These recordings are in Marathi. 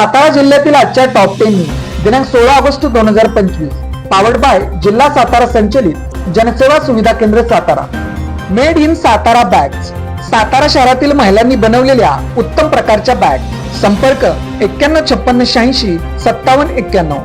सातारा जिल्ह्यातील आजच्या टॉप टेन दिनांक सोळा ऑगस्ट दोन हजार पंचवीस. पावर्ड बाय जिल्हा सातारा संचलित जनसेवा सुविधा केंद्र Satara. Made in Satara bags Satara शहरातील महिलांनी बनवलेल्या उत्तम प्रकारच्या बॅग संपर्क एक्क्याण्णव छप्पन्न शहाऐंशी सत्तावन्न एक्क्याण्णव.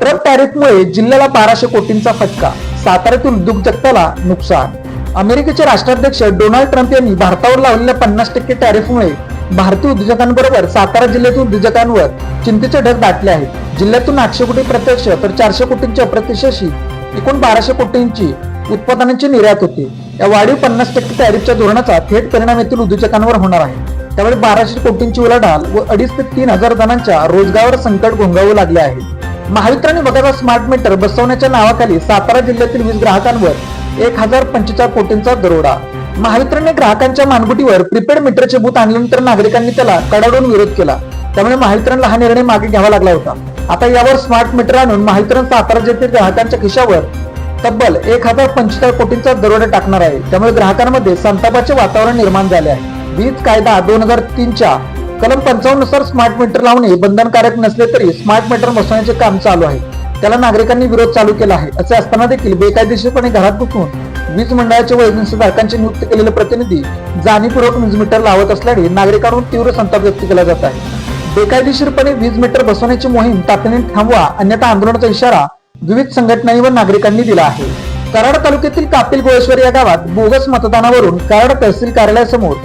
ट्रक टॅरिफमुळे जिल्ह्याला बाराशे कोटींचा फटका. साताऱ्यातील उद्योग जगताला नुकसान. अमेरिकेचे राष्ट्राध्यक्ष डोनाल्ड ट्रम्प यांनी भारतावर लावलेल्या पन्नास टक्के टॅरिफमुळे भारतीय उद्योजकांबरोबर सातारा जिल्ह्यातील उद्योजकांवर चिंतेचे ढग दाटले आहेत. जिल्ह्यातून आठशे कोटी प्रत्यक्ष तर चारशे कोटींची अप्रत्यक्षशी एकूण बाराशे कोटींची उत्पादनांची निर्यात होते. या वाढीव पन्नास टक्के टॅरिफच्या धोरणाचा थेट परिणाम येथील उद्योजकांवर होणार आहे. त्यामुळे बाराशे कोटींची उलाढाल व अडीच ते तीन हजार जणांच्या रोजगारावर संकट घोंगावू लागले आहे. महावितरण विभागाचा स्मार्ट मीटर बसवण्याच्या नावाखाली सातारा जिल्ह्यातील वीज ग्राहकांवर एक हजार पंचेचाळीस कोटींचा दरोडा महावितरणने ग्राहकांच्या मानगुटीवर प्रीपेड मीटरचे बूथ आणल्यानंतर नागरिकांनी त्याला कडाडून विरोध केला. त्यामुळे महावितरणला हा निर्णय मागे घ्यावा लागला होता. आता यावर स्मार्ट मीटर आणून महावितरण सातारा जिल्ह्यातील ग्राहकांच्या खिशावर तब्बल एक हजार पंचेचाळ कोटींचा दरोडा टाकणार आहे. त्यामुळे ग्राहकांमध्ये संतापाचे वातावरण निर्माण झाले आहे. वीज कायदा दोन हजार तीनच्या कलम पंचावन्ननुसार स्मार्ट मीटर लावणे बंधनकारक नसले तरी स्मार्ट मीटर बसवण्याचे काम चालू आहे. त्याला नागरिकांनी विरोध चालू केला आहे. असे असताना देखील बेकायदेशीरपणे घरात बसून वीज मंडळाचे व नियुक्त केलेले प्रतिनिधी जाणीवपूर्वक वीज मीटर लावत असल्याने नागरिकांवर तीव्र संताप व्यक्त केला जात आहे. बेकायदेशीरपणे वीज मीटर बसवण्याची मोहीम तातडीने थांबवा अन्यथा आंदोलनाचा इशारा विविध संघटनांनी व नागरिकांनी दिला आहे. कराड तालुक्यातील कापिल गोळेश्वर या गावात बोगस मतदानावरून कराड तहसील कार्यालयासमोर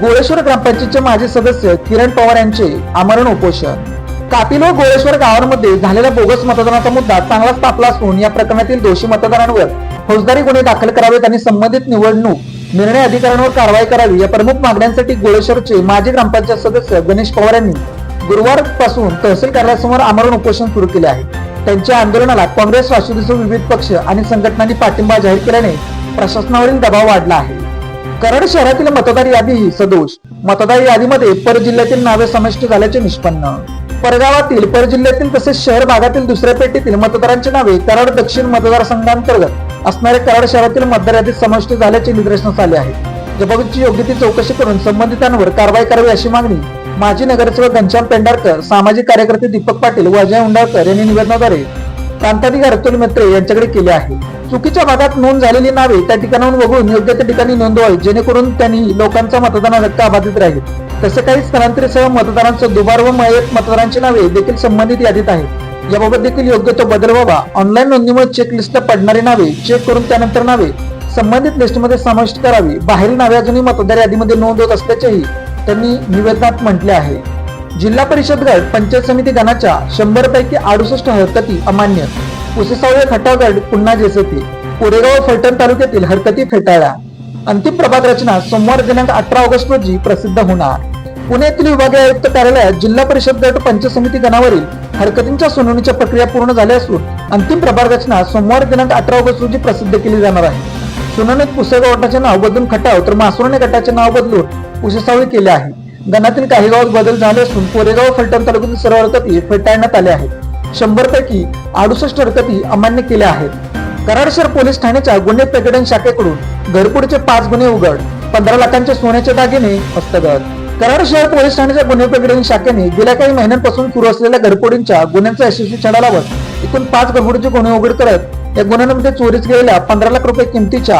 गोळेश्वर ग्रामपंचायतचे माजी सदस्य किरण पवार यांचे आमरण उपोषण. कापिल व गोळेश्वर गावांमध्ये झालेल्या बोगस मतदानाचा मुद्दा चांगलाच तापला असून या प्रकरणातील दोषी मतदारांवर फौजदारी गुन्हे दाखल करावेत आणि संबंधित निवडणूक निर्णय अधिकाऱ्यांवर कारवाई करावी या प्रमुख मागण्यांसाठी गोळेश्वरचे माजी ग्रामपंचायत सदस्य गणेश पवार यांनी गुरुवारपासून तहसील कार्यालयासमोर आमरण उपोषण सुरू केले आहे. त्यांच्या आंदोलनाला काँग्रेस राष्ट्रवादीसह विविध पक्ष आणि संघटनांनी पाठिंबा जाहीर केल्याने प्रशासनावरील दबाव वाढला आहे. कराड शहरातील मतदार यादी ही सदोष. मतदार यादीमध्ये पर जिल्ह्यातील नावे समाविष्ट झाल्याचे निष्पन्न. परगावातील पर जिल्ह्यातील तसेच शहर भागातील दुसऱ्या पेटीतील मतदारांची नावे कराड दक्षिण मतदारसंघांतर्गत असणाऱ्या कराड शहरातील मतदार यादीत समाविष्ट झाल्याचे निदर्शनास आले आहे. जबाबीची योग्य ती चौकशी करून संबंधितांवर कारवाई करावी अशी मागणी माजी नगरसेवक घनश्याम पेंढारकर सामाजिक कार्यकर्ते दीपक पाटील व अजय उंडाळकर यांनी निवेदनाद्वारे कांताधिकार अतुल मित्रे यांच्याकडे केले आहे. चुकीच्या भागात नोंद झालेली नावे त्या ठिकाणाहून वगळून योग्य त्या ठिकाणी नोंदवावी जेणेकरून त्यांनी लोकांचा मतदान हक्क अबाधित राहील. तसे काही स्थलांतरित मतदारांचं दुबार व मयत मतदारांची नावे देखील संबंधित यादीत आहेत. याबाबत देखील योग्य तो बदल व्हावा. ऑनलाईन नोंदणीमुळे चेक लिस्टला पडणारी नावे चेक करून त्यानंतर नावे. संबंधित लिस्टमध्ये समाविष्ट करावी. बाहेरील नावे अजूनही मतदार यादीमध्ये नोंद होत असल्याचेही त्यांनी निवेदनात म्हटले आहे. जिल्हा परिषद गट पंचायत समिती गणाच्या शंभर पैकी अडुसष्ट हरकती अमान्य. उसेसावळे खटावगड पुन्हा जेसती कोरेगाव फलटण तालुक्यातील हरकती फेटाळल्या. अंतिम प्रभाग रचना सोमवार दिनांक अठरा ऑगस्ट रोजी प्रसिद्ध होणार. पुण्यातील विभागीय आयुक्त कार्यालयात जिल्हा परिषद गट पंचायत समिती गणावरील हरकतींच्या सुनावणीच्या प्रक्रिया पूर्ण झाल्या असून अंतिम प्रभार रचना सोमवार दिनांक अठरा ऑगस्ट रोजी प्रसिद्ध केली जाणार आहे. सुनावणीत पुसेगाव गटाचे नाव बदलून खटाव तर मासुरणे गटाचे नाव बदलून पुसेसावळी केले आहे. गणातील काही गावात बदल झाले असून कोरेगाव फलटण तालुक्यातील सर्व हरकती फेटाळण्यात आल्या आहेत. शंभर पैकी अडुसष्ट हरकती अमान्य केल्या आहेत. कराडशहर पोलीस ठाण्याच्या गुन्हे प्रकटन शाखेकडून घरपुडचे पाच गुन्हे उघड पंधरा लाखांचे सोन्याचे दागिने हस्तगत. कराड शहर पोलीस ठाण्याच्या गुन्हे प्रकरण शाखेने गेल्या काही महिन्यांपासून सुरू असलेल्या घरफोडींच्या गुन्ह्यांचा यशस्वी छडालावर एकूण पाच घरफोडीचे गुन्हे उघड करत या गुन्ह्यांमध्ये चोरीस गेलेल्या पंधरा लाख रुपये किमतीच्या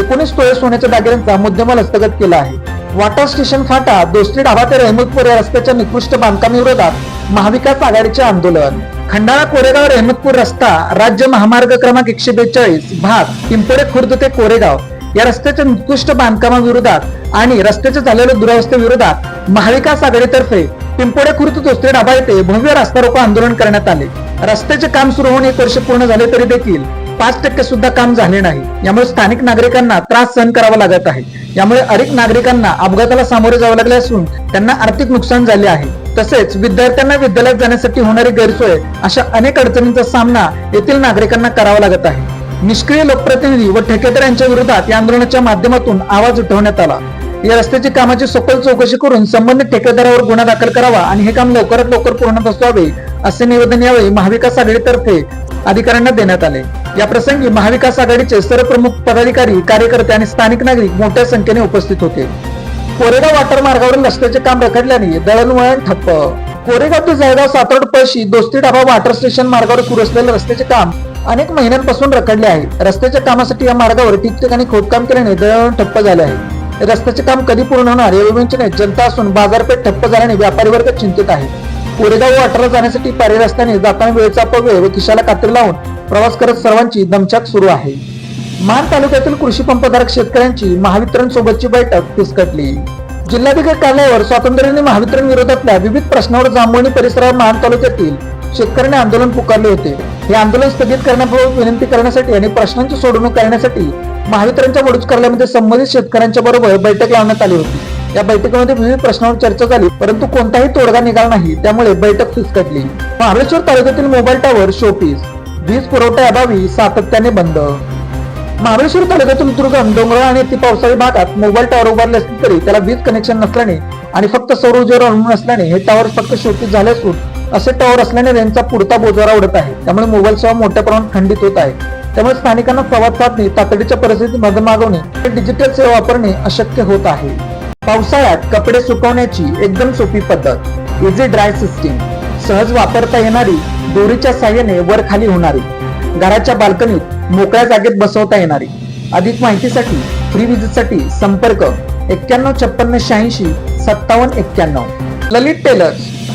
एकोणीस तोळे सोन्याच्या दागिन्यांचा मुद्देमाल हस्तगत केला आहे. वाटा स्टेशन फाटा दोस्ती डाबा ते रहमतपूर या रस्त्याच्या निकृष्ट बांधकामाविरोधात महाविकास आघाडीचे आंदोलन. खंडाळा कोरेगाव रहमतपूर रस्ता राज्य महामार्ग क्रमांक एकशे बेचाळीस भाग पिंपोडे खुर्द ते कोरेगाव. या रस्त्याच्या निकृष्ट बांधकामाविरोधात आणि रस्त्याच्या झालेल्या दुरावस्थेविरोधात महाविकास आघाडीतर्फे पिंपोडे खुर्द दोस्ती डाबा येथे भव्य रस्ता रोको आंदोलन करण्यात आले. रस्त्याचे काम सुरू होऊन एक वर्ष पूर्ण झाले तरी देखील पाच टक्के सुद्धा काम झाले नाही. यामुळे स्थानिक नागरिकांना त्रास सहन करावा लागत आहे. यामुळे अनेक नागरिकांना अपघाताला सामोरे जावे लागले असून त्यांना आर्थिक नुकसान झाले आहे. तसेच विद्यार्थ्यांना विद्यालयात जाण्यासाठी होणारी गैरसोय अशा अनेक अडचणींचा सामना येथील नागरिकांना करावा लागत आहे. निष्क्रिय लोकप्रतिनिधी व ठेकेदारांच्या विरोधात या आंदोलनाच्या माध्यमातून आवाज उठवण्यात आला. या रस्त्याची कामाची सखोल चौकशी करून संबंधित ठेकेदारावर गुन्हा दाखल करावा आणि हे काम लवकरात लवकर पूर्ण व्हावे असे निवेदन यावेळी महाविकास आघाडीतर्फे अधिकाऱ्यांना देण्यात आले. या प्रसंगी महाविकास आघाडीचे सर्व प्रमुख पदाधिकारी कार्यकर्ते आणि स्थानिक नागरिक मोठ्या संख्येने उपस्थित होते. कोरेगाव वाटर मार्गावरील रस्त्याचे काम रखडल्याने दळणवळण ठप्प. कोरेगाव ते जळगाव सातरोड पळशी दोस्ती डाबा वॉटर स्टेशन मार्गावर सुरू असलेले रस्त्याचे काम अनेक महिन्यांपासून रखडले आहे. रस्त्याच्या कामासाठी या मार्गावर ठिकठिकाणी खोदकाम केल्याने दळण ठप्प झाले आहे. रस्त्याचे काम कधी पूर्ण होणार या विवेचनेत जनता असून बाजारपेठ ठप्प झाल्याने व्यापारी वर्ग चिंतित आहे. कोरेगाव वाटाला जाण्यासाठी पारे रस्त्याने जाताना वेळेचा अपव्यय व खिशाला कात्री लावून प्रवास करत सर्वांची दमछाक सुरू आहे. मान तालुक्यातील कृषी पंपधारक शेतकऱ्यांची महावितरण सोबतची बैठक फिसकटली. जिल्हाधिकारी कार्यालयावर स्वातंत्र्याने महावितरण विरोधातल्या विविध प्रश्नावर जांभवणी परिसरात महान तालुक्यातील शेतकऱ्यांनी आंदोलन पुकारले होते. हे आंदोलन स्थगित करण्याबाबत विनंती करण्यासाठी आणि प्रश्नांची सोडवणूक करण्यासाठी महावितरणच्या वडूज कार्यालयामध्ये संबंधित शेतकऱ्यांच्या बरोबर बैठक लावण्यात आली होती. या बैठकीमध्ये विविध प्रश्नावर चर्चा झाली परंतु कोणताही तोडगा निघाला नाही. त्यामुळे बैठक फिसकटली. महाबळेश्वर तालुक्यातील मोबाईल टॉवर शोपीस वीज पुरवठ्याअभावी सातत्याने बंद. महाबळेश्वर तालुक्यातील दुर्गम डोंगराळ आणि अति पावसाळी भागात मोबाईल टॉवर उभारले असले तरी त्याला वीज कनेक्शन नसल्याने आणि फक्त सौर ऊर्जेवर अवलंबून असल्याने हे टॉवर फक्त शोपीस झाले असून असे टॉवर असल्याने रेंजचा पुरता बोजारा उडत आहे. त्यामुळे मोबाईल सेवा मोठ्या प्रमाणात खंडित होत आहे. त्यामुळे स्थानिकांना संवाद साधणे तातडीच्या परिस्थितीत मदत मागवणे डिजिटल सेवा वापरणे अशक्य होत आहे. पावसाळ्यात कपडे सुकवण्याची एकदम सोपी पद्धत. इझी ड्राय सिस्टीम सहज वापरता येणारी दोरीच्या साह्याने वर खाली होणारी. घराच्या बाल्कनीत मोकळ्या जागेत बसवता येणारी. अधिक माहितीसाठी फ्री विजिटसाठी संपर्क एक्क्याण्णव छप्पन्न शहाऐंशी सत्तावन्न एक्क्याण्णव. Lalit tailors